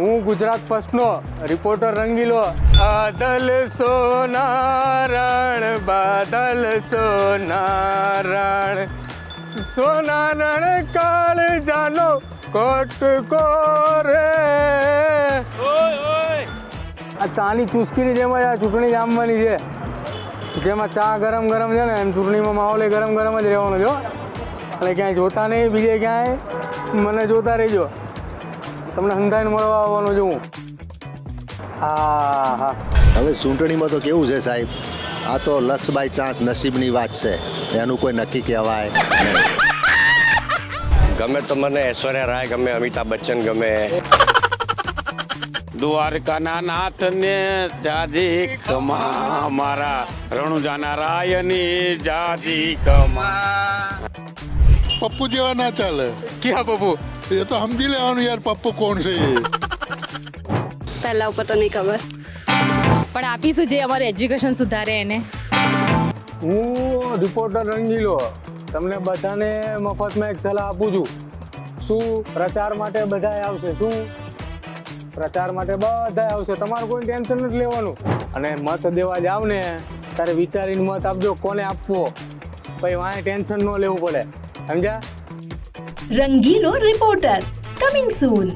હું ગુજરાત ફર્સ્ટનો રિપોર્ટર રંગીલો. આદલ સોનારણ બાદલ સોનારણ. સોનારણ કાળ જાનો કોટ કોરે. આ ચાની ચુસ્કીની જેમ જ આ ચૂંટણી જામવાની છે. જેમાં ચા ગરમ ગરમ છે ને એમ ચૂંટણીમાં માહોલ એ ગરમ ગરમ જ રહેવાનો જો એટલે અને ક્યાંય જોતા નહીં બીજે ક્યાંય મને જોતા રહેજો. તમને હંધાઈને મળવા આવવાનો છું હું. હા હા. હવે ચૂંટણીમાં તો કેવું છે સાહેબ? આ તો લક્ષ બાય ચાન્સ નસીબની વાત છે. એનું કોઈ નક્કી કહેવાય ગમે તો મને ઐશ્વર્યા રાય ગમે અમિતાભ બચ્ચન ગમે. દ્વારકાના નાથને જાજી કમા મારા રણુજાના રાયની જાજી કમા પપ્પુ જેવા ના ચાલે. ક્યાં પપ્પુ? એ તો સમજી લેવાનું યાર પપ્પુ કોણ છે પહેલા ઉપર તો નહીં ખબર. પણ આપીશું જે અમારું એજ્યુકેશન સુધારે એને. હું રિપોર્ટર રંગીલો તમને બધાને મફતમાં એક સલાહ આપું છું. શું પ્રચાર માટે બધાય આવશે? શું? પ્રચાર માટે બધાય આવશે. તમારે કોઈ ટેન્શન નથી લેવાનું. અને મત દેવા જાવ ને તારે વિચારીને મત આપજો કોને આપવો. પછી વાંય ટેન્શન ન લેવું પડે. સમજ્યા? રંગીલો રિપોર્ટર કમિંગ સૂન